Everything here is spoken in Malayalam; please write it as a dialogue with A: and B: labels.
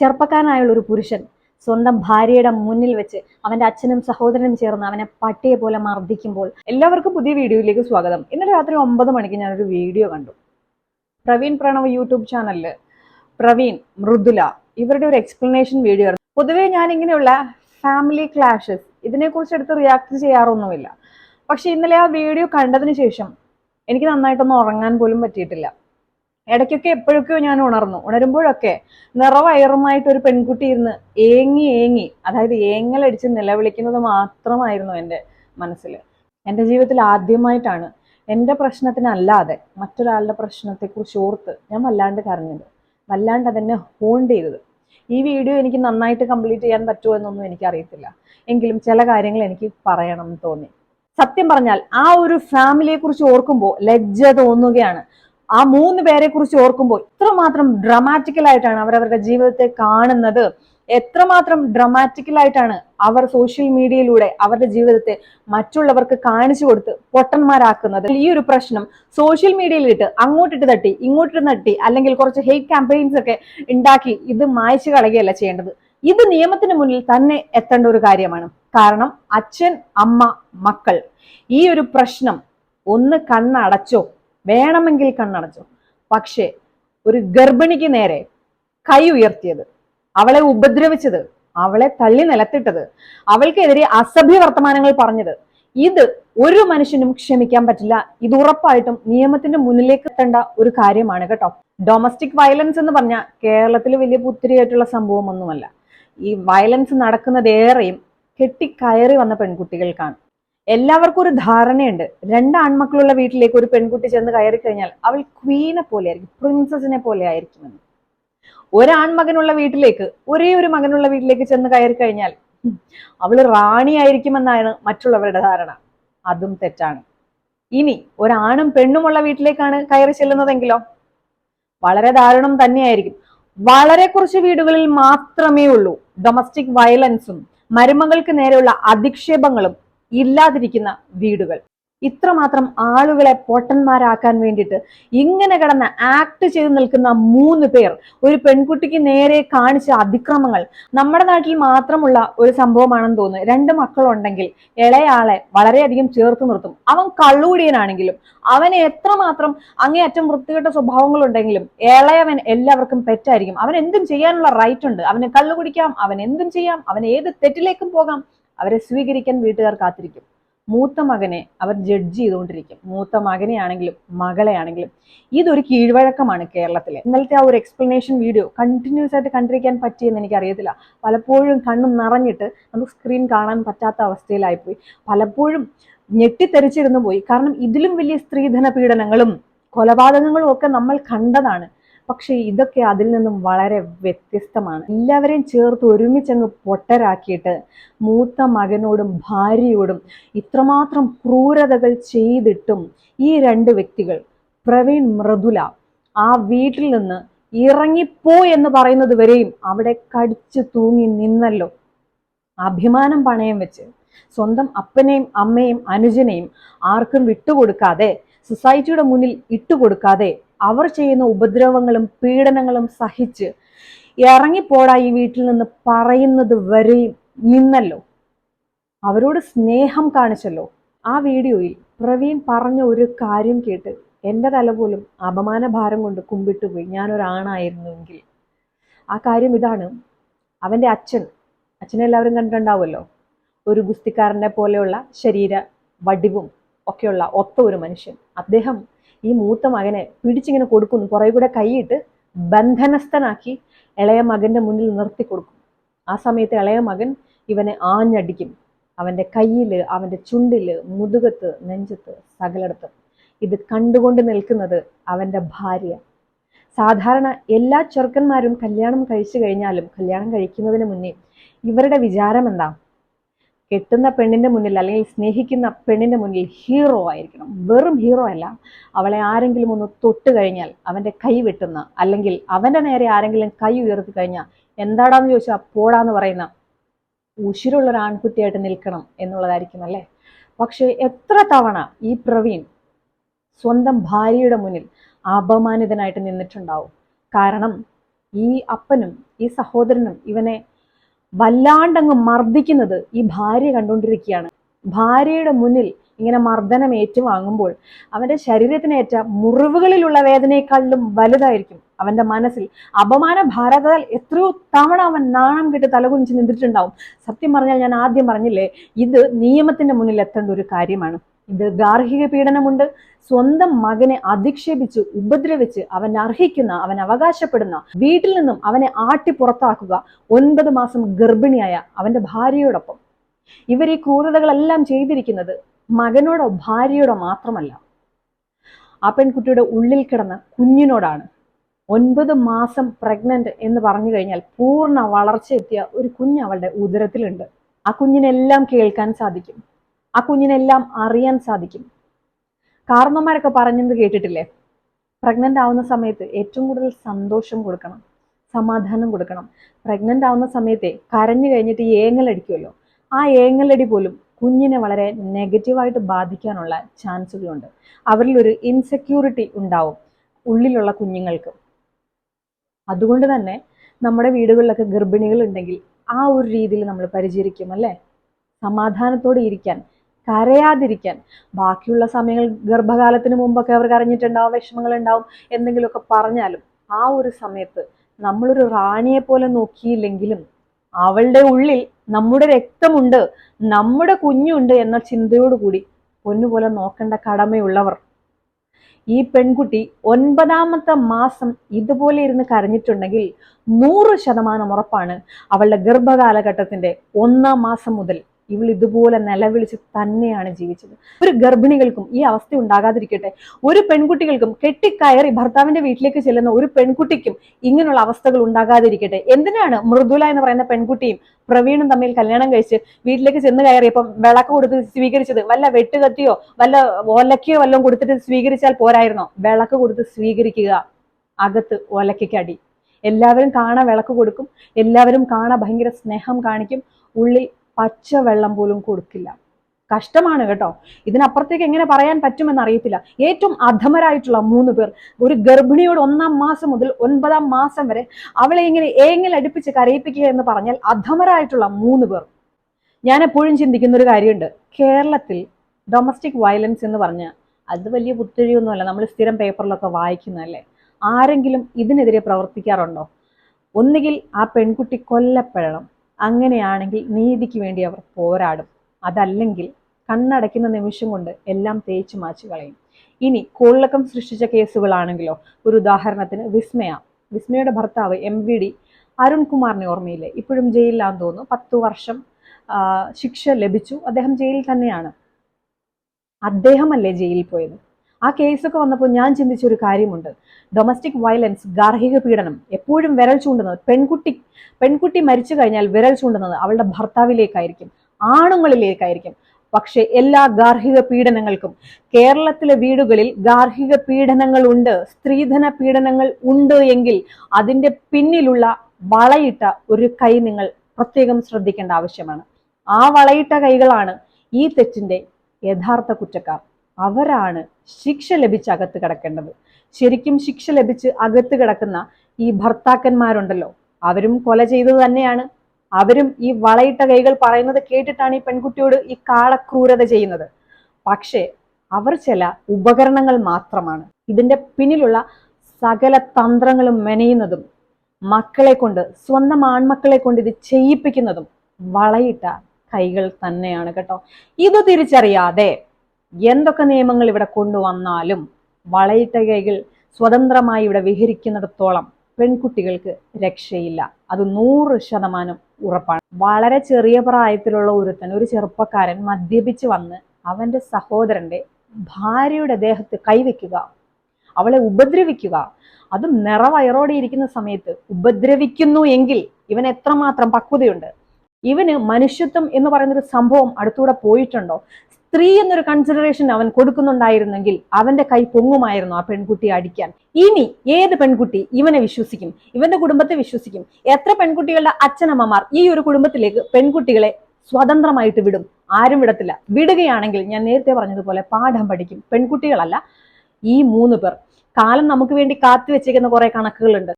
A: ചെറുപ്പക്കാരനായുള്ള ഒരു പുരുഷൻ സ്വന്തം ഭാര്യയുടെ മുന്നിൽ വെച്ച് അവന്റെ അച്ഛനും സഹോദരനും ചേർന്ന് അവനെ പട്ടിയെ പോലെ മർദ്ദിക്കുമ്പോൾ എല്ലാവർക്കും പുതിയ വീഡിയോയിലേക്ക് സ്വാഗതം. ഇന്നലെ രാത്രി ഒമ്പത് മണിക്ക് ഞാനൊരു വീഡിയോ കണ്ടു. പ്രവീൺ പ്രണവ് യൂട്യൂബ് ചാനലിൽ പ്രവീൺ മൃദുല ഇവരുടെ ഒരു എക്സ്പ്ലനേഷൻ വീഡിയോ ആയിരുന്നു. പൊതുവേ ഞാൻ ഇങ്ങനെയുള്ള ഫാമിലി ക്ലാഷസ് ഇതിനെക്കുറിച്ച് എടുത്ത് റിയാക്ട് ചെയ്യാറൊന്നുമില്ല. പക്ഷെ ഇന്നലെ ആ വീഡിയോ കണ്ടതിന് ശേഷം എനിക്ക് നന്നായിട്ടൊന്നും ഉറങ്ങാൻ പോലും പറ്റിയിട്ടില്ല. ഇടയ്ക്കൊക്കെ എപ്പോഴൊക്കെയോ ഞാൻ ഉണർന്നു. ഉണരുമ്പോഴൊക്കെ നിറവയറുമായിട്ട് ഒരു പെൺകുട്ടി ഇരുന്ന് ഏങ്ങി ഏങ്ങി അതായത് ഏങ്ങലടിച്ച് നിലവിളിക്കുന്നത് മാത്രമായിരുന്നു എന്റെ മനസ്സിൽ എന്റെ ജീവിതത്തിൽ ആദ്യമായിട്ടാണ് എന്റെ പ്രശ്നത്തിനല്ലാതെ മറ്റൊരാളുടെ പ്രശ്നത്തെക്കുറിച്ച് ഓർത്ത് ഞാൻ വല്ലാണ്ട് കരഞ്ഞത്. വല്ലാണ്ട് അതെന്നെ ഹോണ്ട് ചെയ്തത്. ഈ വീഡിയോ എനിക്ക് നന്നായിട്ട് കംപ്ലീറ്റ് ചെയ്യാൻ പറ്റുമോ എന്നൊന്നും എനിക്കറിയത്തില്ല. എങ്കിലും ചില കാര്യങ്ങൾ എനിക്ക് പറയണം എന്ന് തോന്നി. സത്യം പറഞ്ഞാൽ ആ ഒരു ഫാമിലിയെ കുറിച്ച് ഓർക്കുമ്പോൾ ലജ്ജ തോന്നുകയാണ്. ആ മൂന്ന് പേരെ കുറിച്ച് ഓർക്കുമ്പോൾ ഇത്രമാത്രം ഡ്രമാറ്റിക്കലായിട്ടാണ് അവരവരുടെ ജീവിതത്തെ കാണുന്നത്. എത്രമാത്രം ഡ്രമാറ്റിക്കലായിട്ടാണ് അവർ സോഷ്യൽ മീഡിയയിലൂടെ അവരുടെ ജീവിതത്തെ മറ്റുള്ളവർക്ക് കാണിച്ചു കൊടുത്ത് പൊട്ടന്മാരാക്കുന്നത്. ഈ ഒരു പ്രശ്നം സോഷ്യൽ മീഡിയയിലിട്ട് അങ്ങോട്ടിട്ട് തട്ടി ഇങ്ങോട്ടിട്ട് തട്ടി അല്ലെങ്കിൽ കുറച്ച് ഹെയ്റ്റ് ക്യാമ്പയിൻസ് ഒക്കെ ഉണ്ടാക്കി ഇത് മായച്ചു കളയുകയല്ല ചെയ്യേണ്ടത്. ഇത് നിയമത്തിന് മുന്നിൽ തന്നെ എത്തേണ്ട ഒരു കാര്യമാണ്. കാരണം അച്ഛൻ അമ്മ മക്കൾ. ഈ ഒരു പ്രശ്നം ഒന്ന് കണ്ണടച്ചോ. വേണമെങ്കിൽ കണ്ണടച്ചു. പക്ഷേ ഒരു ഗർഭിണിക്ക് നേരെ കൈ ഉയർത്തിയത് അവളെ ഉപദ്രവിച്ചത് അവളെ തള്ളി നിലത്തിട്ടത് അവൾക്കെതിരെ അസഭ്യ വർത്തമാനങ്ങൾ പറഞ്ഞത് ഇത് ഒരു മനുഷ്യനും ക്ഷമിക്കാൻ പറ്റില്ല. ഇത് ഉറപ്പായിട്ടും നിയമത്തിന്റെ മുന്നിലേക്ക് എത്തേണ്ട ഒരു കാര്യമാണ് കേട്ടോ. ഡൊമസ്റ്റിക് വയലൻസ് എന്ന് പറഞ്ഞാൽ കേരളത്തിൽ വലിയ പുത്തിരിയായിട്ടുള്ള സംഭവമൊന്നുമല്ല. ഈ വയലൻസ് നടക്കുന്നതേറെയും കെട്ടിക്കയറി വന്ന പെൺകുട്ടികൾക്കാണ്. എല്ലാവർക്കും ഒരു ധാരണയുണ്ട്. രണ്ട് ആൺമക്കളുള്ള വീട്ടിലേക്ക് ഒരു പെൺകുട്ടി ചെന്ന് കയറി കഴിഞ്ഞാൽ അവൾ ക്വീനെ പോലെ ആയിരിക്കും പ്രിൻസസിനെ പോലെ ആയിരിക്കുമെന്ന് ഒരാൺമകനുള്ള വീട്ടിലേക്ക് ഒരേ ഒരു മകനുള്ള വീട്ടിലേക്ക് ചെന്ന് കയറി കഴിഞ്ഞാൽ അവൾ റാണിയായിരിക്കുമെന്നാണ് മറ്റുള്ളവരുടെ ധാരണ. അതും തെറ്റാണ്. ഇനി ഒരാണും പെണ്ണുമുള്ള വീട്ടിലേക്കാണ് കയറി ചെല്ലുന്നതെങ്കിലോ? വളരെ ദാരുണം തന്നെയായിരിക്കും. വളരെ കുറച്ച് വീടുകളിൽ മാത്രമേ ഉള്ളൂ. ഡൊമസ്റ്റിക് വയലൻസും മരുമകൾക്ക് നേരെയുള്ള അധിക്ഷേപങ്ങളും ഇല്ലാതിരിക്കുന്ന വീടുകൾ. ഇത്രമാത്രം ആളുകളെ പൊട്ടന്മാരാക്കാൻ വേണ്ടിയിട്ട് ഇങ്ങനെ കിടന്ന് ആക്ട് ചെയ്ത് നിൽക്കുന്ന മൂന്ന് പേർ ഒരു പെൺകുട്ടിക്ക് നേരെ കാണിച്ച അതിക്രമങ്ങൾ നമ്മുടെ നാട്ടിൽ മാത്രമുള്ള ഒരു സംഭവമാണെന്ന് തോന്നുന്നു. രണ്ട് മക്കളുണ്ടെങ്കിൽ ഇളയാളെ വളരെയധികം ചേർത്ത് നിർത്തും. അവൻ കള്ളുകൂടിയനാണെങ്കിലും അവന് എത്രമാത്രം അങ്ങേയറ്റം വൃത്തികെട്ട സ്വഭാവങ്ങളുണ്ടെങ്കിലും ഇളയവൻ എല്ലാവർക്കും പെറ്റായിരിക്കും അവൻ എന്തും ചെയ്യാനുള്ള റൈറ്റ് ഉണ്ട്. അവന് കള്ളു കുടിക്കാം അവൻ എന്തും ചെയ്യാം അവൻ ഏത് തെറ്റിലേക്കും പോകാം. അവരെ സ്വീകരിക്കാൻ വീട്ടുകാർ കാത്തിരിക്കും. മൂത്ത മകനെ അവർ ജഡ്ജ് ചെയ്തുകൊണ്ടിരിക്കും. മൂത്ത മകനെ ആണെങ്കിലും മകളെ ആണെങ്കിലും ഇതൊരു കീഴ്വഴക്കമാണ് കേരളത്തിൽ ഇന്നലത്തെ ആ ഒരു എക്സ്പ്ലനേഷൻ വീഡിയോ കണ്ടിന്യൂസ് ആയിട്ട് കണ്ടിരിക്കാൻ പറ്റിയെന്ന് എനിക്ക് അറിയത്തില്ല പലപ്പോഴും കണ്ണും നിറഞ്ഞിട്ട് നമുക്ക് സ്ക്രീൻ കാണാൻ പറ്റാത്ത അവസ്ഥയിലായിപ്പോയി. പലപ്പോഴും ഞെട്ടിത്തെറിച്ചിരുന്നു പോയി. കാരണം ഇതിലും വലിയ സ്ത്രീധന പീഡനങ്ങളും കൊലപാതകങ്ങളും ഒക്കെ നമ്മൾ കണ്ടതാണ്. പക്ഷേ ഇതൊക്കെ അതിൽ നിന്നും വളരെ വ്യത്യസ്തമാണ്. എല്ലാവരെയും ചേർത്ത് ഒരുമിച്ചങ്ങ് പൊട്ടരാക്കിയിട്ട് മൂത്ത മകനോടും ഭാര്യയോടും ഇത്രമാത്രം ക്രൂരതകൾ ചെയ്തിട്ടും ഈ രണ്ട് വ്യക്തികൾ പ്രവീൺ മൃദുല ആ വീട്ടിൽ നിന്ന് ഇറങ്ങിപ്പോ എന്ന് പറയുന്നത് വരെയും അവിടെ കടിച്ചു തൂങ്ങി നിന്നല്ലോ. അഭിമാനം പണയം വെച്ച് സ്വന്തം അപ്പനെയും അമ്മയും അനുജനെയും ആർക്കും വിട്ടുകൊടുക്കാതെ സൊസൈറ്റിയുടെ മുന്നിൽ ഇട്ടുകൊടുക്കാതെ അവർ ചെയ്യുന്ന ഉപദ്രവങ്ങളും പീഡനങ്ങളും സഹിച്ച് ഇറങ്ങിപ്പോടാ ഈ വീട്ടിൽ നിന്ന് പറയുന്നത് വരെയും നിന്നല്ലോ. അവരോട് സ്നേഹം കാണിച്ചല്ലോ. ആ വീഡിയോയിൽ പ്രവീൺ പറഞ്ഞ ഒരു കാര്യം കേട്ട് എന്റെ തല പോലും അപമാന ഭാരം കൊണ്ട് കുമ്പിട്ടുപോയി. ഞാനൊരാണായിരുന്നുവെങ്കിൽ. ആ കാര്യം ഇതാണ്. അവന്റെ അച്ഛൻ അച്ഛനെ എല്ലാവരും കണ്ടിട്ടുണ്ടാവുമല്ലോ. ഒരു ഗുസ്തിക്കാരനെ പോലെയുള്ള ശരീര വടിവും ഒക്കെയുള്ള ഒത്ത ഒരു മനുഷ്യൻ. അദ്ദേഹം ഈ മൂത്ത മകനെ പിടിച്ചിങ്ങനെ കൊടുക്കുന്നു. പുറകെ കൂടെ കൈയിട്ട് ബന്ധനസ്ഥനാക്കി ഇളയ മകന്റെ മുന്നിൽ നിർത്തി കൊടുക്കും. ആ സമയത്ത് ഇളയ മകൻ ഇവനെ ആഞ്ഞടിക്കും. അവന്റെ കയ്യിൽ അവന്റെ ചുണ്ടിൽ മുതുകത്ത് നെഞ്ചത്ത് സകലടത്തും ഇത് കണ്ടുകൊണ്ട് നിൽക്കുന്നത് അവന്റെ ഭാര്യ. സാധാരണ എല്ലാ ചെറുക്കന്മാരും കല്യാണം കഴിച്ചു കഴിഞ്ഞാലും കല്യാണം കഴിക്കുന്നതിന് മുന്നേ ഇവരുടെ വിചാരം എന്താ? കെട്ടുന്ന പെണ്ണിന്റെ മുന്നിൽ അല്ലെങ്കിൽ സ്നേഹിക്കുന്ന പെണ്ണിന്റെ മുന്നിൽ ഹീറോ ആയിരിക്കണം. വെറും ഹീറോ അല്ല. അവളെ ആരെങ്കിലും ഒന്ന് തൊട്ട് കഴിഞ്ഞാൽ അവന്റെ കൈ വെട്ടുന്ന അല്ലെങ്കിൽ അവന്റെ നേരെ ആരെങ്കിലും കൈ ഉയർത്തി കഴിഞ്ഞാൽ എന്താടാന്ന് ചോദിച്ചാൽ പോടാന്ന് പറയുന്ന ഉശിരുള്ള ഒരു ആൺകുട്ടിയായിട്ട് നിൽക്കണം എന്നുള്ളതായിരിക്കും അല്ലേ? പക്ഷേ എത്ര തവണ ഈ പ്രവീൺ സ്വന്തം ഭാര്യയുടെ മുന്നിൽ അപമാനിതനായിട്ട് നിന്നിട്ടുണ്ടാവും. കാരണം ഈ അപ്പനും ഈ സഹോദരനും ഇവനെ വല്ലാണ്ടങ്ങ് മർദ്ദിക്കുന്നത് ഈ ഭാര്യ കണ്ടുകൊണ്ടിരിക്കുകയാണ്. ഭാര്യയുടെ മുന്നിൽ ഇങ്ങനെ മർദ്ദനം ഏറ്റുവാങ്ങുമ്പോൾ അവന്റെ ശരീരത്തിനേറ്റ മുറിവുകളിലുള്ള വേദനയെക്കാളിലും വലുതായിരിക്കും അവന്റെ മനസ്സിൽ. അപമാന ഭാരതാൽ എത്രയോ തവണ അവൻ നാണം കെട്ട് തലകുനിച്ച് നിന്നിട്ടുണ്ടാവും. സത്യം പറഞ്ഞാൽ ഞാൻ ആദ്യം പറഞ്ഞില്ലേ ഇത് നിയമത്തിന്റെ മുന്നിൽ എത്തേണ്ട ഒരു കാര്യമാണ്. ഇത് ഗാർഹിക പീഡനമുണ്ട്. സ്വന്തം മകനെ അധിക്ഷേപിച്ച് ഉപദ്രവിച്ച് അവൻ അർഹിക്കുന്ന അവൻ അവകാശപ്പെടുന്ന വീട്ടിൽ നിന്നും അവനെ ആട്ടി പുറത്താക്കുക ഒൻപത് മാസം ഗർഭിണിയായ അവന്റെ ഭാര്യയോടൊപ്പം. ഇവർ ഈ ക്രൂരതകളെല്ലാം ചെയ്തിരിക്കുന്നത് മകനോടോ ഭാര്യയോടോ മാത്രമല്ല. ആ പെൺകുട്ടിയുടെ ഉള്ളിൽ കിടന്ന കുഞ്ഞിനോടാണ്. ഒൻപത് മാസം പ്രഗ്നന്റ് എന്ന് പറഞ്ഞു കഴിഞ്ഞാൽ പൂർണ വളർച്ചയെത്തിയ ഒരു കുഞ്ഞ് അവളുടെ ഉദരത്തിലുണ്ട്. ആ കുഞ്ഞിനെല്ലാം കേൾക്കാൻ സാധിക്കും. ആ കുഞ്ഞിനെല്ലാം അറിയാൻ സാധിക്കും. കാരണന്മാരൊക്കെ പറഞ്ഞത് കേട്ടിട്ടില്ലേ? പ്രഗ്നന്റ് ആവുന്ന സമയത്ത് ഏറ്റവും കൂടുതൽ സന്തോഷം കൊടുക്കണം സമാധാനം കൊടുക്കണം. പ്രഗ്നന്റ് ആവുന്ന സമയത്തെ കരഞ്ഞു കഴിഞ്ഞിട്ട് ഏങ്ങലടിക്കുമല്ലോ ആ ഏങ്ങലടി പോലും കുഞ്ഞിനെ വളരെ നെഗറ്റീവായിട്ട് ബാധിക്കാനുള്ള ചാൻസുകളുണ്ട്. അവരിൽ ഒരു ഇൻസെക്യൂരിറ്റി ഉണ്ടാവും ഉള്ളിലുള്ള കുഞ്ഞുങ്ങൾക്ക്. അതുകൊണ്ട് തന്നെ നമ്മുടെ വീടുകളിലൊക്കെ ഗർഭിണികൾ ഉണ്ടെങ്കിൽ ആ ഒരു രീതിയിൽ നമ്മൾ പരിചരിക്കും അല്ലേ? സമാധാനത്തോടെ ഇരിക്കാൻ കരയാതിരിക്കാൻ. ബാക്കിയുള്ള സമയങ്ങൾ ഗർഭകാലത്തിന് മുമ്പൊക്കെ അവർ കരഞ്ഞിട്ടുണ്ടാവും വിഷമങ്ങൾ ഉണ്ടാവും എന്തെങ്കിലുമൊക്കെ പറഞ്ഞാലും ആ ഒരു സമയത്ത് നമ്മളൊരു റാണിയെ പോലെ നോക്കിയില്ലെങ്കിലും അവളുടെ ഉള്ളിൽ നമ്മുടെ രക്തമുണ്ട് നമ്മുടെ കുഞ്ഞുണ്ട് എന്ന ചിന്തയോടുകൂടി പൊന്നുപോലെ നോക്കേണ്ട കടമയുള്ളവർ. ഈ പെൺകുട്ടി ഒൻപതാമത്തെ മാസം ഇതുപോലെ ഇരുന്ന് കരഞ്ഞിട്ടുണ്ടെങ്കിൽ നൂറ് ശതമാനം ഉറപ്പാണ് അവളുടെ ഗർഭകാലഘട്ടത്തിന്റെ ഒന്നാം മാസം മുതൽ ഇവൾ ഇതുപോലെ നിലവിളിച്ച് തന്നെയാണ് ജീവിച്ചത്. ഒരു ഗർഭിണികൾക്കും ഈ അവസ്ഥ ഉണ്ടാകാതിരിക്കട്ടെ. ഒരു പെൺകുട്ടികൾക്കും കെട്ടിക്കയറി ഭർത്താവിന്റെ വീട്ടിലേക്ക് ചെല്ലുന്ന ഒരു പെൺകുട്ടിക്കും ഇങ്ങനെയുള്ള അവസ്ഥകൾ ഉണ്ടാകാതിരിക്കട്ടെ. എന്തിനാണ് മൃദുല എന്ന് പറയുന്ന പെൺകുട്ടിയും പ്രവീണും തമ്മിൽ കല്യാണം കഴിച്ച് വീട്ടിലേക്ക് ചെന്ന് കയറിയപ്പം വിളക്ക് കൊടുത്ത് സ്വീകരിച്ചത് വല്ല വെട്ടുകത്തിയോ വല്ല ഓലക്കയോ വല്ലതും കൊടുത്തിട്ട് സ്വീകരിച്ചാൽ പോരായിരുന്നോ? വിളക്ക് കൊടുത്ത് സ്വീകരിക്കുക. അകത്ത് ഒലക്കടി എല്ലാവരും കാണാൻ വിളക്ക് കൊടുക്കും. എല്ലാവരും കാണാൻ ഭയങ്കര സ്നേഹം കാണിക്കും. ഉള്ളിൽ പച്ച വെള്ളം പോലും കൊടുക്കില്ല. കഷ്ടമാണ് കേട്ടോ. ഇതിനപ്പുറത്തേക്ക് എങ്ങനെ പറയാൻ പറ്റുമെന്ന് അറിയത്തില്ല. ഏറ്റവും അധമരായിട്ടുള്ള മൂന്ന് പേർ ഒരു ഗർഭിണിയോട് ഒന്നാം മാസം മുതൽ ഒൻപതാം മാസം വരെ അവളെ ഇങ്ങനെ ഏങ്ങൽ അടുപ്പിച്ച് കരയിപ്പിക്കുക എന്ന് പറഞ്ഞാൽ അധമരായിട്ടുള്ള മൂന്ന് പേർ. ഞാൻ എപ്പോഴും ചിന്തിക്കുന്ന ഒരു കാര്യമുണ്ട്. കേരളത്തിൽ ഡൊമസ്റ്റിക് വയലൻസ് എന്ന് പറഞ്ഞാൽ അത് വലിയ പുത്തിഴിയൊന്നുമല്ല നമ്മൾ സ്ഥിരം പേപ്പറിലൊക്കെ വായിക്കുന്നതല്ലേ? ആരെങ്കിലും ഇതിനെതിരെ പ്രവർത്തിക്കാറുണ്ടോ? ഒന്നുകിൽ ആ പെൺകുട്ടി കൊല്ലപ്പെടണം. അങ്ങനെയാണെങ്കിൽ നീതിക്ക് വേണ്ടി അവർ പോരാടും. അതല്ലെങ്കിൽ കണ്ണടയ്ക്കുന്ന നിമിഷം കൊണ്ട് എല്ലാം തേച്ചു മാച്ചു കളയും. ഇനി കോളിളക്കം സൃഷ്ടിച്ച കേസുകളാണെങ്കിലോ ഒരു ഉദാഹരണത്തിന് വിസ്മയ. വിസ്മയുടെ ഭർത്താവ് എം വി ഡി അരുൺകുമാറിനെ ഓർമ്മയില്ലേ? ഇപ്പോഴും ജയിലിലാന്ന് തോന്നുന്നു. പത്തു വർഷം ശിക്ഷ ലഭിച്ചു. അദ്ദേഹം ജയിലിൽ തന്നെയാണ്. അദ്ദേഹമല്ലേ ജയിലിൽ പോയത്? ആ കേസൊക്കെ വന്നപ്പോൾ ഞാൻ ചിന്തിച്ച ഒരു കാര്യമുണ്ട്. ഡൊമസ്റ്റിക് വയലൻസ് ഗാർഹിക പീഡനം എപ്പോഴും വിരൽ ചൂണ്ടുന്നത് പെൺകുട്ടി പെൺകുട്ടി മരിച്ചു കഴിഞ്ഞാൽ വിരൽ ചൂണ്ടുന്നത് അവളുടെ ഭർത്താവിലേക്കായിരിക്കും ആണുങ്ങളിലേക്കായിരിക്കും. പക്ഷേ എല്ലാ ഗാർഹിക പീഡനങ്ങൾക്കും കേരളത്തിലെ വീടുകളിൽ ഗാർഹിക പീഡനങ്ങൾ ഉണ്ട് സ്ത്രീധന പീഡനങ്ങൾ ഉണ്ട് എങ്കിൽ അതിന്റെ പിന്നിലുള്ള വളയിട്ട ഒരു കൈ നിങ്ങൾ പ്രത്യേകം ശ്രദ്ധിക്കേണ്ട ആവശ്യമാണ്. ആ വളയിട്ട കൈകളാണ് ഈ തെറ്റിന്റെ യഥാർത്ഥ കുറ്റക്കാർ. അവരാണ് ശിക്ഷ ലഭിച്ച് അകത്ത് കിടക്കേണ്ടത്. ശരിക്കും ശിക്ഷ ലഭിച്ച് അകത്ത് കിടക്കുന്ന ഈ ഭർത്താക്കന്മാരുണ്ടല്ലോ അവരും കൊല ചെയ്തത് തന്നെയാണ്. അവരും ഈ വളയിട്ട കൈകൾ പറയുന്നത് കേട്ടിട്ടാണ് ഈ പെൺകുട്ടിയോട് ഈ കാളക്രൂരത ചെയ്യുന്നത്. പക്ഷേ അവർ ചില ഉപകരണങ്ങൾ മാത്രമാണ്. ഇതിന്റെ പിന്നിലുള്ള സകല തന്ത്രങ്ങളും മെനയുന്നതും മക്കളെ കൊണ്ട് സ്വന്തം ആൺമക്കളെ കൊണ്ട് ഇത് ചെയ്യിപ്പിക്കുന്നതും വളയിട്ട കൈകൾ തന്നെയാണ് കേട്ടോ. ഇത് തിരിച്ചറിയാതെ എന്തൊക്കെ നിയമങ്ങൾ ഇവിടെ കൊണ്ടുവന്നാലും വളയിട്ട കൈകൾ സ്വതന്ത്രമായി ഇവിടെ വിഹരിക്കുന്നിടത്തോളം പെൺകുട്ടികൾക്ക് രക്ഷയില്ല. അത് നൂറ് ശതമാനം ഉറപ്പാണ്. വളരെ ചെറിയ പ്രായത്തിലുള്ള ഒരുത്തൻ ഒരു ചെറുപ്പക്കാരൻ മദ്യപിച്ച് വന്ന് അവന്റെ സഹോദരന്റെ ഭാര്യയുടെ ദേഹത്ത് കൈവയ്ക്കുക അവളെ ഉപദ്രവിക്കുക. അത് നിറവയറോടെ ഇരിക്കുന്ന സമയത്ത് ഉപദ്രവിക്കുന്നു എങ്കിൽ ഇവൻ എത്രമാത്രം പക്വതയുണ്ട്? ഇവന് മനുഷ്യത്വം എന്ന് പറയുന്നൊരു സംഭവം അടുത്തൂടെ പോയിട്ടുണ്ടോ? സ്ത്രീ എന്നൊരു കൺസിഡറേഷൻ അവൻ കൊടുക്കുന്നുണ്ടായിരുന്നെങ്കിൽ അവന്റെ കൈ പൊങ്ങുമായിരുന്നു ആ പെൺകുട്ടിയെ അടിക്കാൻ. ഇനി ഏത് പെൺകുട്ടി ഇവനെ വിശ്വസിക്കും? ഇവന്റെ കുടുംബത്തെ വിശ്വസിക്കും? എത്ര പെൺകുട്ടികളുടെ അച്ഛനമ്മമാർ ഈ ഒരു കുടുംബത്തിലേക്ക് പെൺകുട്ടികളെ സ്വതന്ത്രമായിട്ട് വിടും? ആരും വിടത്തില്ല. വിടുകയാണെങ്കിൽ ഞാൻ നേരത്തെ പറഞ്ഞതുപോലെ പാഠം പഠിക്കും. പെൺകുട്ടികളല്ല ഈ മൂന്ന് പേർ. കാലം നമുക്ക് വേണ്ടി കാത്തു വെച്ചേക്കുന്ന കുറെ കണക്കുകളുണ്ട്.